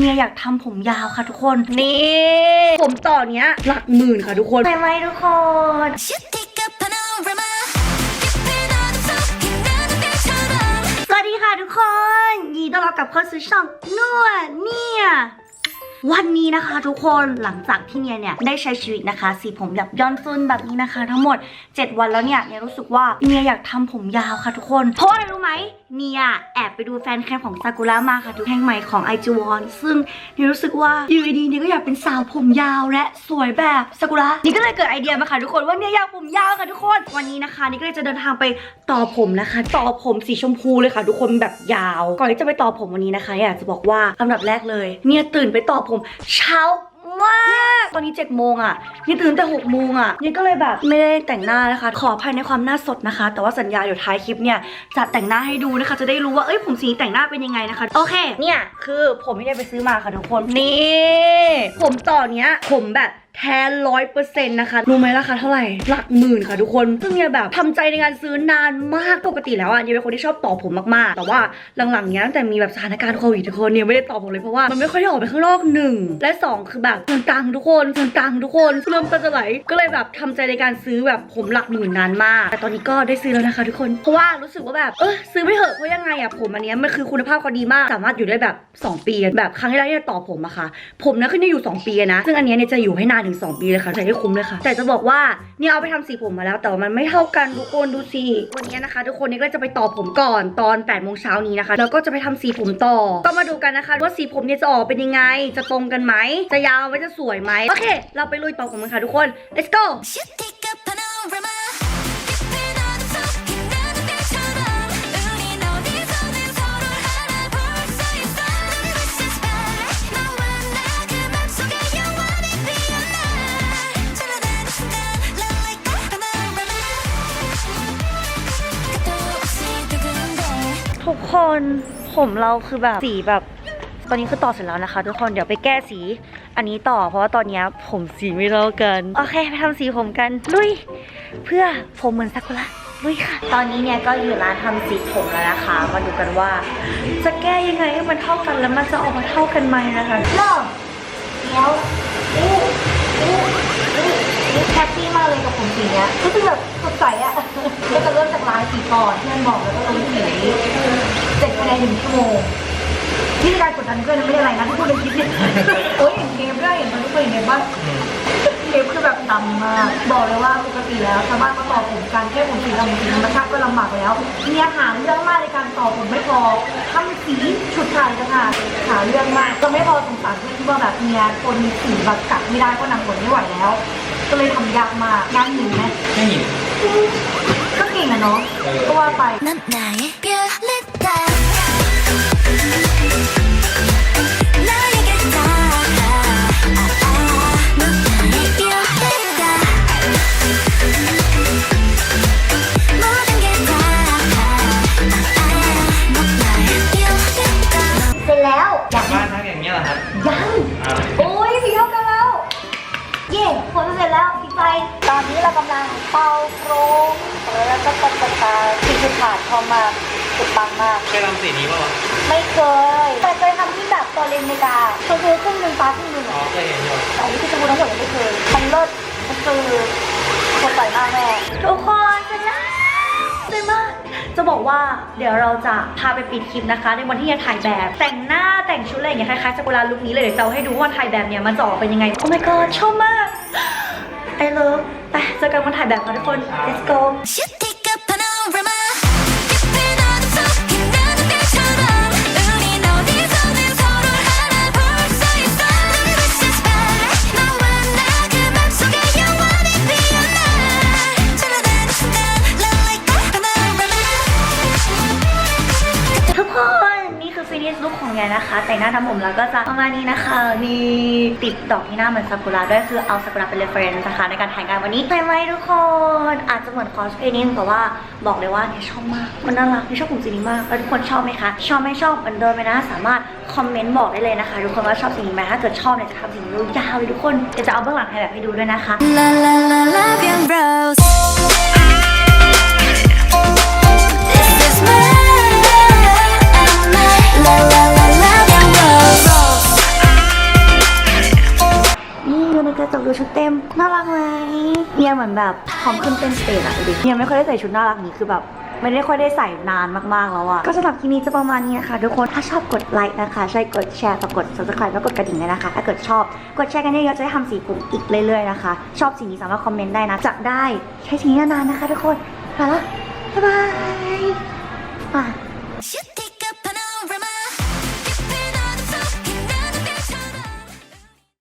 เมียอยากทำผมยาวค่ะทุกคน นี่ ผมต่อเนี้ยหลักหมื่นค่ะทุกคนไปไหมทุกคนสวัสดีค่ะทุกคน ยินดีต้อนรับกลับเข้าสู่ช่องนวดเนี่ย วันนี้นะคะทุกคนหลังจากที่เนียเนี่ยได้ใช้ชีวิตนะคะ สีผมแบบย้อนซุนแบบนี้นะคะ ทั้งหมด 7 วันแล้วเนี่ยเนียรู้สึกว่าเนียอยากทำผมยาวค่ะทุกคน เพราะอะไรรู้ไหมเนียแอบไปดูแฟนแคมของซากุระมาค่ะทุกแห่งใหม่ของไอจูวอนซึ่งเนียรู้สึกว่าอยู่ดีเนียก็อยากเป็นสาวผมยาวและสวยแบบซากุระนี่ก็เลยเกิดไอเดียมาค่ะทุกคนว่าเนียอยากผมยาวค่ะทุกคน วันนี้นะคะนี่ก็เลยจะเดินทางไปต่อผมนะคะ ต่อผมสีชมพูเลยค่ะ ทุกคนแบบยาว ก่อนที่จะไปต่อผมวันนี้นะคะอยากจะบอกว่าอันดับแรกเลย เนี่ยตื่นไปต่อผม เช้ามากตอนนี้7จ็ดโมงอะนี่ตื่นแต่หกโมงอะนี่ก็เลยแบบไม่ได้แต่งหน้านะคะ ขออภัยในความหน้าสดนะคะ แต่ว่าสัญญาเดี๋ยวท้ายคลิปเนี่ยจะแต่งหน้าให้ดูนะคะ จะได้รู้ว่าเอ้ยผมสีแต่งหน้าเป็นยังไงนะคะ โอเค เนี่ยคือผมไม่ได้ไปซื้อมาค่ะทุกคนนี่ผมต่อเนี้ยผมแบบ แทนร้อยเปอร์เซ็นต์นะคะ รู้ไหมราคาเท่าไหร่ หลักหมื่นค่ะทุกคน ซึ่งเนี่ยแบบทำใจในการซื้อนานมาก ปกติแล้วอะเนี่ยเป็นคนที่ชอบต่อผมมากๆ แต่ว่าหลังๆเนี้ยตั้งแต่มีแบบสถานการณ์โควิดทุกคนเนี่ยไม่ได้ต่อผมเลยเพราะว่ามันไม่ค่อยได้ออกไปข้างนอกหนึ่งและสองคือแบบเงินตังค์ทุกคนเงินตังค์ทุกคนเริ่มก็จะไหลก็เลยแบบทำใจในการซื้อแบบผมหลักหมื่นนานมาก แต่ตอนนี้ก็ได้ซื้อแล้วนะคะ ทุกคน เพราะว่ารู้สึกว่าแบบเออซื้อไม่เถอะเพราะยังไงอะผมอันเนี้ยมันคือคุณภาพเขาดีมาก สามารถอยู่ได้แบบสองปีแบบครั้งที่แล้วที่ต่อผมอะค่ะ ผมนะขึ้นได้อยู่สองปีนะซึ่งอันเนี้ยเนี่ยจะอยู่ให้นานถึงสองปีเลยค่ะใช้ให้คุ้มเลยค่ะ แต่จะบอกว่าเนี่ยเอาไปทำสีผมมาแล้ว แต่ว่ามันไม่เท่ากันทุกคนดูสิวันนี้นะคะ ทุกคนนี่ก็จะไปต่อผมก่อนตอน8ปดโมงเช้านี้นะคะแล้วก็จะไปทำสีผมต่อ ก็มาดูกันนะคะ ว่าสีผมเนี่ยจะออกเป็นยังไง จะตรงกันไหมจะยาวไหมจะสวยไหมโอเค เราไปลุยต่อผมกันค่ะทุกคน let's go คนผมเราคือแบบสีแบบ ตอนนี้คือต่อเสร็จแล้วนะคะ ทุกคนเดี๋ยวไปแก้สี อันนี้ต่อเพราะว่าตอนนี้ผมสีไม่เท่ากันโอเคไปทำสีผมกันลุย เพื่อผมเหมือนซากุระลุยค่ะ ตอนนี้เนี่ยก็อยู่ร้านทำสีผมแล้วนะคะ มาดูกันว่า จะแก้ยังไงให้มันเท่ากันแล้วมันจะออกมาเท่ากันไหมนะคะเริ่มแล้วอู้อู้อู้อู้แฮปปี้มากเลยกับผมสีเนี้ยรู้สึกแบบสดใสอะก็จะเริ่มจากลายสีก่อนที่มันบอกแล้วก็ลงสี เจ็ดคะแนนหนึ่งชั่วโมงนี่คือการกดดันเพื่อนไม่ได้อะไรนะที่พูดในคลิปเนี่ยโอ้ยเห็นเกมด้วยเห็นมันทุกคนเห็นเกมบ้างเกมคือแบบต่ำมากบอกเลยว่าปกติแล้วชาวบ้านก็ต่อผมการแค่ผมสีดำธรรมชาติก็ลำบากแล้ว มีอาหารเยอะมากในการต่อผมไม่พอทำสีชุดชายกันค่ะาเรื่องมากก็ไม่พอสงสารเพื่อนที่ว่าแบบเมียคนมีสีแบบกัดไม่ได้ก็นำผลไม่ไหวแล้ว ก็เลยทำยากมากงานหนึ่งไหมไม่หนึ่งก็เก่งอะเนาะก็ว่าไปนั่นไหนเปีย แล้วอยากบ้านทั้งอย่างเงี้ยเหรอครับยังอ่าโอ้ยสีเท่ากันแล้ว เย่ผลเสร็จแล้วดีใจตอนนี้เรากำลังเป่าโครงแล้วก็ตบตาตาที่คือขาดพอมาสุดปังมาก เคยทำสีนี้ป่าวะไม่เคย แต่เคยทำที่แบบตัวเลนเมกาเคยซื้อครึ่งหนึ่งฟ้าครึ่งหนึ่งอ๋ออะเคยเห็นอยู่แต่อันนี้คือสมูทั้งหมดยังไม่เคยมันเลิศมันคือคนต่อยมากแม่ทุกคน จะบอกว่าเดี๋ยวเราจะพาไปปิดคลิปนะคะ ในวันที่จะถ่ายแบบ แต่งหน้าแต่งชุดอะไรอย่างเงี้ยคล้ายๆสกุลาลุคนี้เลยเดี๋ยวจะเอาให้ดูว่าถ่ายแบบเนี่ยมันจะออกเป็นยังไง โอ้ my god ชอบมาก I love ไปเจอกันวันถ่ายแบบค่ะทุกคน let's go นะคะ แต่งหน้าทำผมแล้วก็จะประมาณนี้นะคะนี่ติดดอกที่หน้าเหมือนซากุระด้วยคือเอาซากุระเป็นเรฟเฟรนซ์นะคะในการถ่ายงานวันนี้ใช่ไหมทุกคน อาจจะเหมือนคอสเพลย์นิดนึงแต่ว่าบอกเลยว่าเนี่ยชอบมาก มันน่ารักเนี่ยชอบผมสีนี้มากแล้วทุกคนชอบไหมคะ ชอบไม่ชอบเหมือนเดิมไหมนะ สามารถคอมเมนต์บอกได้เลยนะคะ ทุกคนว่าชอบสีนี้ไหมถ้าเกิดชอบเนี่ยจะทำสีนี้ยาวเลยทุกคนเดี๋ยวจะเอาเบื้องหลังถ่ายแบบให้ดูด้วยนะคะ ดูชุดเต็ม น่ารักไหมเนี่ยเหมือนแบบพร้อมขึ้นเต้นสเตจอะดูดิเนี่ยไม่ค่อยได้ใส่ชุดน่ารักนี้คือแบบไม่ได้ค่อยได้ใส่นานมากๆแล้วอะก็สำหรับคลิปนี้จะประมาณนี้นะคะทุกคนถ้าชอบกดไลค์นะคะใช่กดแชร์ฝากกด subscribe แล้วกดกระดิ่งด้วยนะคะ ถ้าเกิดชอบกดแชร์กันเยอะๆจะได้ทำสีผมอีกเรื่อยๆนะคะ ชอบสีนี้สามารถคอมเมนต์ได้นะจะได้ใช้สีนี้นานๆนะคะ ทุกคนไปละบ๊ายบายอะ